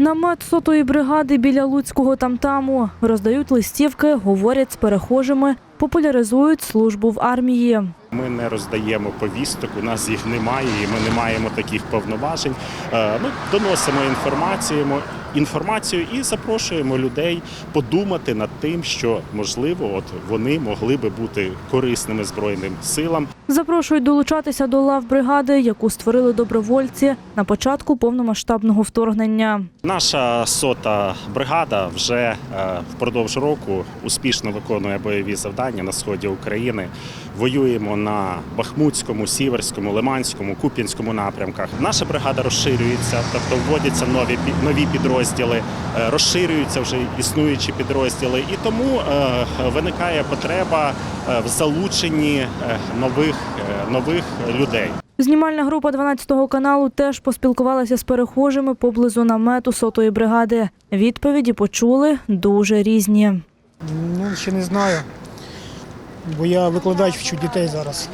Намет сотої бригади біля Луцького тамтаму роздають листівки, говорять з перехожими, популяризують службу в армії. Ми не роздаємо повісток, у нас їх немає, і ми не маємо таких повноважень. Е, Ми доносимо інформацію, інформацію і запрошуємо людей подумати над тим, що можливо, от вони могли би бути корисними збройним силам. Запрошують долучатися до лав бригади, яку створили добровольці на початку повномасштабного вторгнення. Наша сота бригада вже е, впродовж року успішно виконує бойові завдання на сході України. Воюємо на Бахмутському, Сіверському, Лиманському, Куп'янському напрямках. Наша бригада розширюється, тобто вводяться нові нові підрозділи, е, розширюються вже існуючі підрозділи, і тому е, виникає потреба е, в залученні нових, нових людей. Знімальна група 12-го каналу теж поспілкувалася з перехожими поблизу намету сотої бригади. Відповіді почули дуже різні. Ну, ще не знаю. Бо я викладач вчу дітей зараз.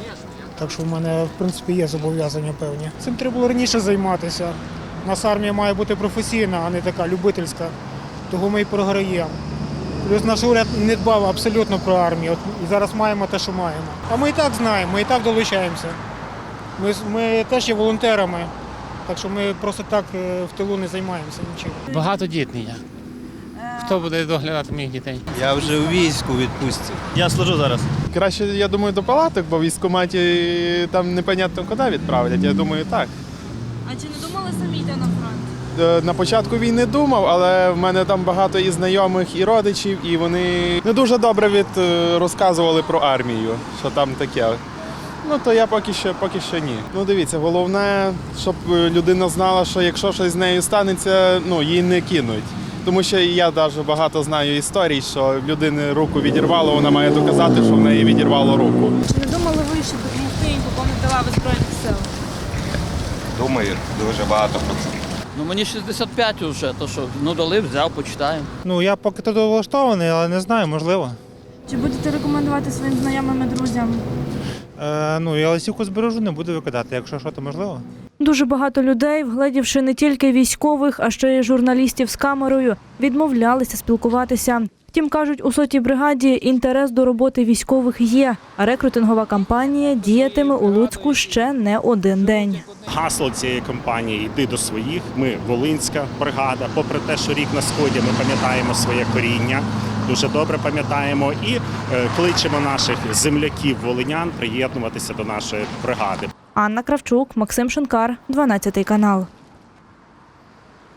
Так що в мене, в принципі, є зобов'язання певні. Цим треба було раніше займатися. У нас армія має бути професійна, а не така любительська. Того ми і програємо. Плюс наш уряд не дбав абсолютно про армію. От і зараз маємо те, що маємо. А ми і так знаємо, ми і так долучаємося. Ми, ми теж є волонтерами, так що ми просто так е, в тилу не займаємося нічим. Багатодітний я. Хто буде доглядати моїх дітей? Я вже у війську відпустці. Я служу зараз. Краще, я думаю, до палаток, бо в військкоматі там непонятно куди відправлять. Я думаю, так. А чи не думали самі йти на фронт? Е, На початку війни думав, але в мене там багато і знайомих, і родичів, і вони не дуже добре від е, розказували про армію, що там таке. Ну то я поки що, поки що ні. Ну дивіться, головне, щоб е, людина знала, що якщо щось з нею станеться, ну її не кинуть. Тому що я навіть багато знаю історій, що людини руку відірвало, вона має доказати, що в неї відірвало руку. Чи не думали ви, щоб допомогти їм поповнити лави Збройних сил? Думаю, дуже багато про це. Ну мені 65 вже, то що ну дали, взяв, почитаю. Ну я поки тут влаштований, але не знаю, можливо. Чи будете рекомендувати своїм знайомим і друзям? Е, ну, я лисівку збережу, не буду викидати, якщо що, то можливо. Дуже багато людей, вгледівши не тільки військових, а ще й журналістів з камерою, відмовлялися спілкуватися. Втім, кажуть, у сотій бригаді інтерес до роботи військових є, а рекрутингова кампанія діятиме у Луцьку ще не один день. Гасло цієї кампанії Йди до своїх. Ми Волинська бригада. Попри те, що рік на сході ми пам'ятаємо своє коріння, дуже добре пам'ятаємо і е, кличемо наших земляків волинян приєднуватися до нашої бригади. Анна Кравчук, Максим Шинкар, 12 канал.